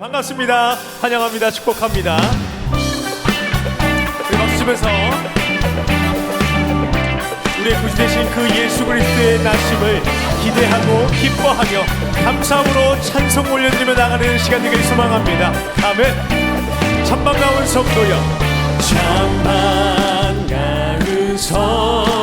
반갑습니다. 환영합니다. 축복합니다. 우리 박수 에서 우리의 구주 되신 그 예수 그리스도의 나심을 기대하고 기뻐하며 감사함으로 찬송 올려드리며 나가는 시간 되길 소망합니다. 아멘. 찬방 나온 성도여 찬방 나은 성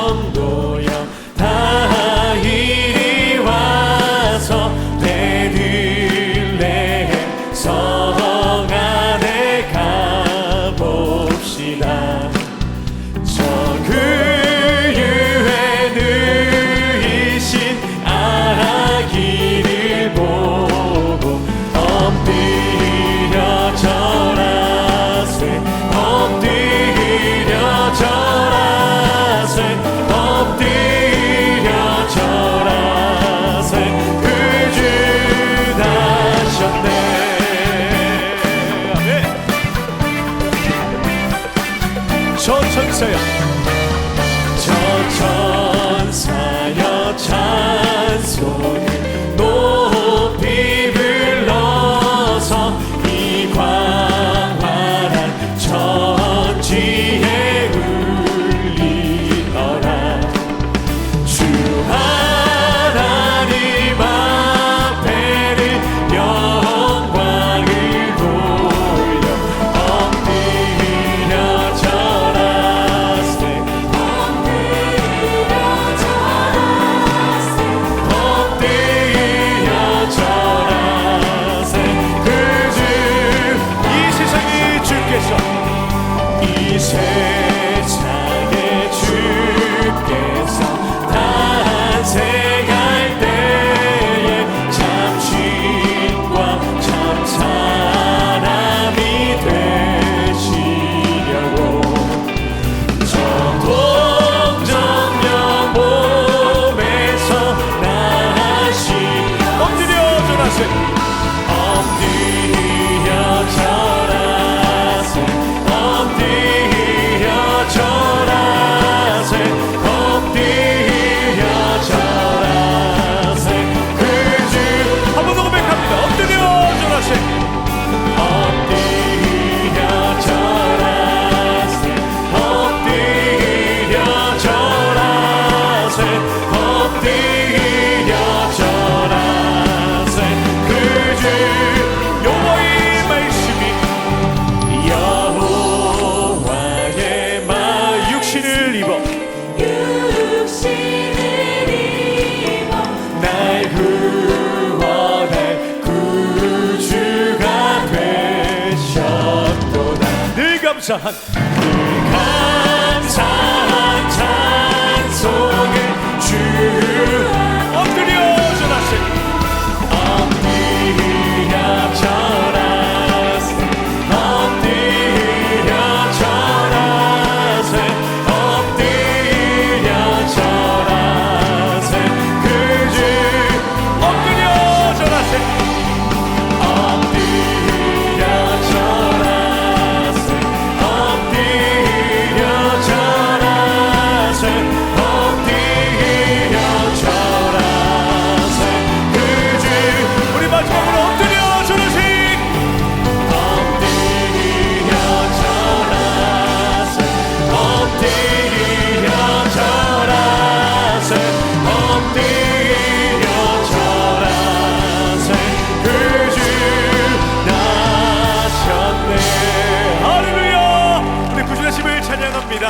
@웃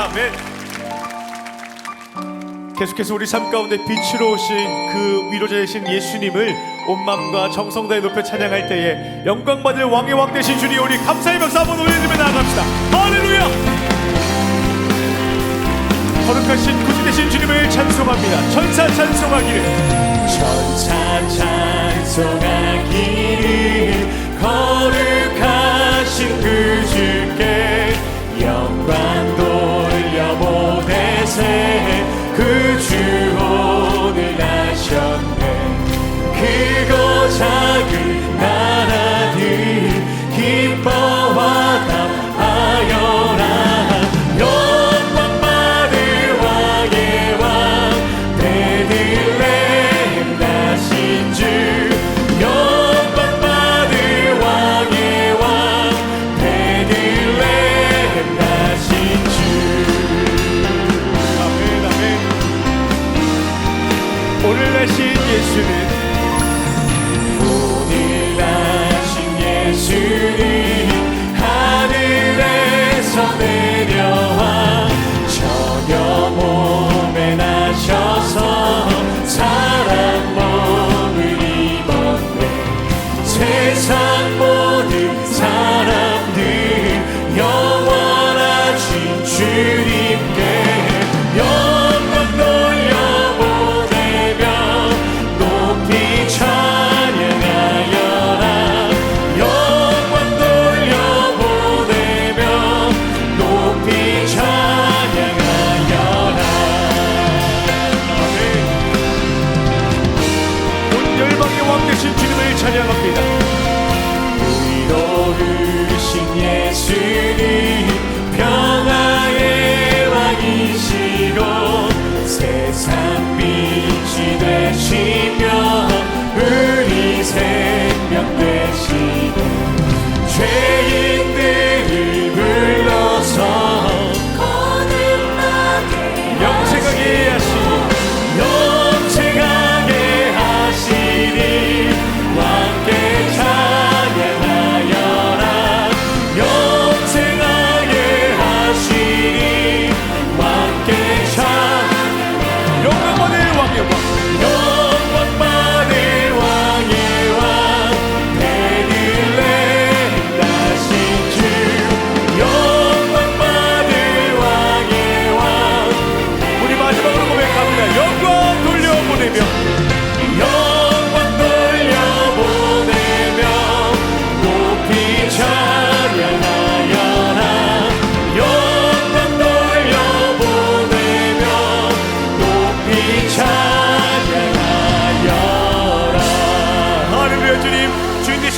아멘. 계속해서 우리 삶 가운데 빛으로 오신 그 위로자이신 예수님을 온 마음과 정성 다에 높여 찬양할 때에 영광 받을 왕의 왕 되신 주님 우리 감사의 박수 한번 올려드리며 나아갑시다. 할렐루야. 거룩하신 구주 되신 주님을 찬송합니다. 천사 찬송하기를. 천사 찬송하기를.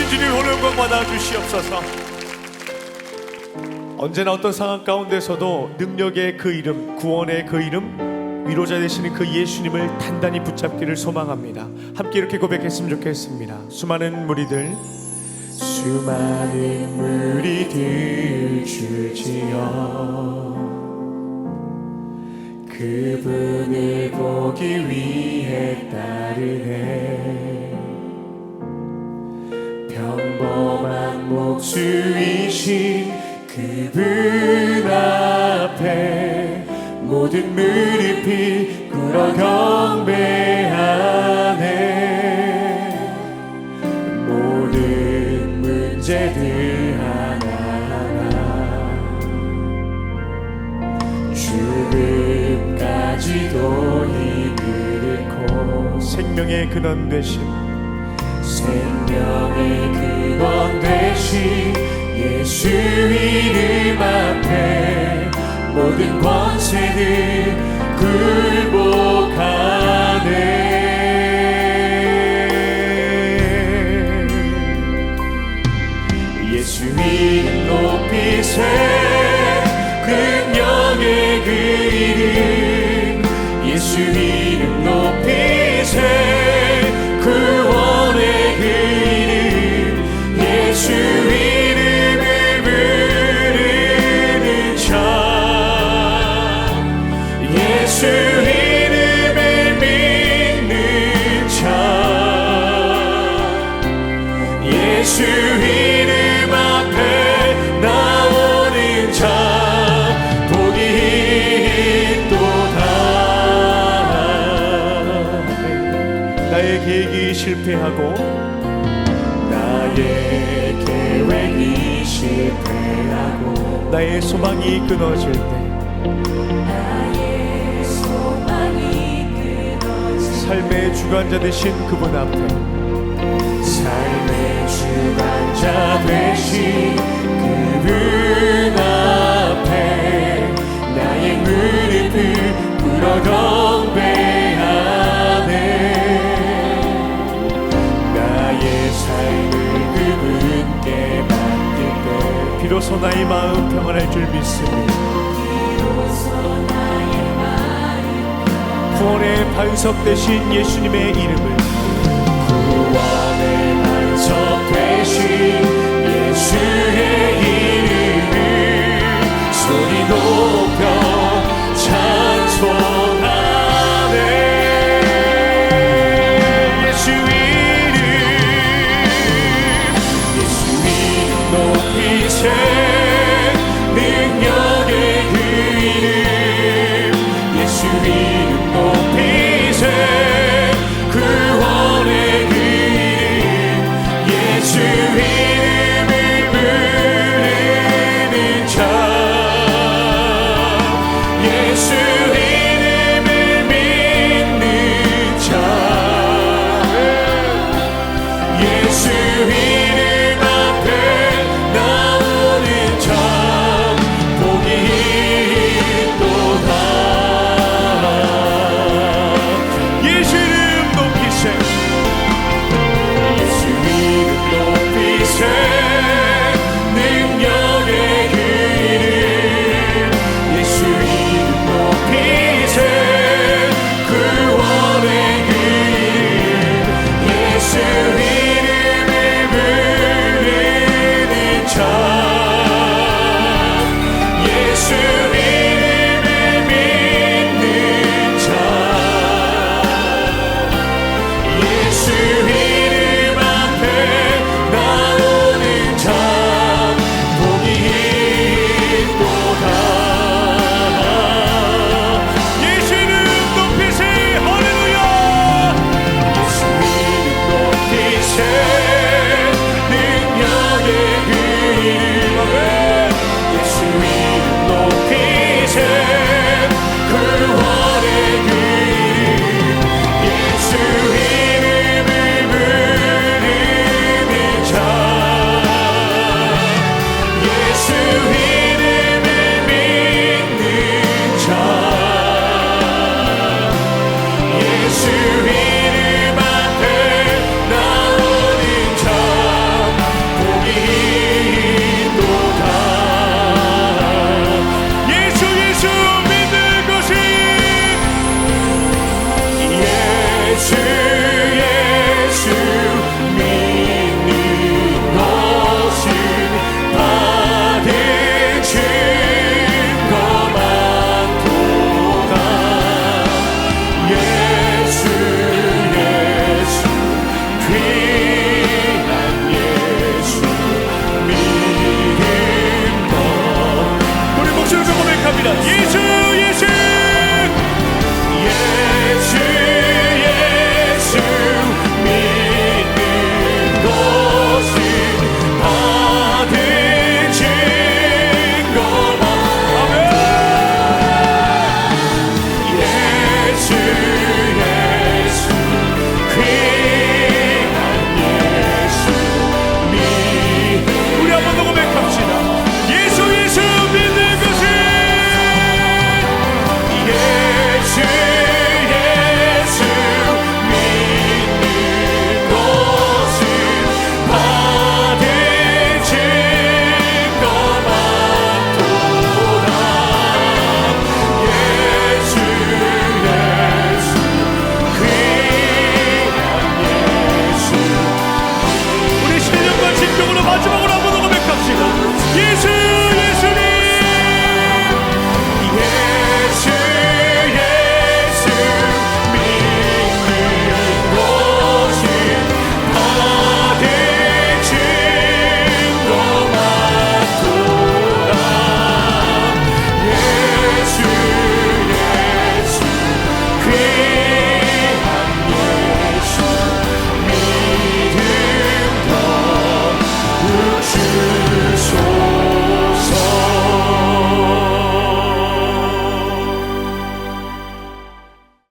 주님 오늘 영광 받아 주시옵소서 언제나 어떤 상황 가운데서도 능력의 그 이름, 구원의 그 이름, 위로자 되시는 그 예수님을 단단히 붙잡기를 소망합니다. 함께 이렇게 고백했으면 좋겠습니다. 수많은 무리들, 수많은 무리들 주지어 그분을 보기 위해 따르네. 범한 목수이신 그분 앞에 모든 무릎이 꿇어 경배하네. 모든 문제들 하나하나 죽음까지도 힘을 잃고 생명의 근원 되신 생명의 근원 되신 예수 이름 앞에 모든 권세들 굴복하네. 예수 이름 높이세 긍령의 그 이름. 예수 이름 실패하고 나의 계획이 실패하고 나의 소망이 끊어질 때 삶의 주관자 되신 그분 앞에 삶의 주관자 되 비로소 나의 마음 평안할 줄 믿습니다. 구원의 반석 되신 예수님의 이름을. 구원의 반석 되신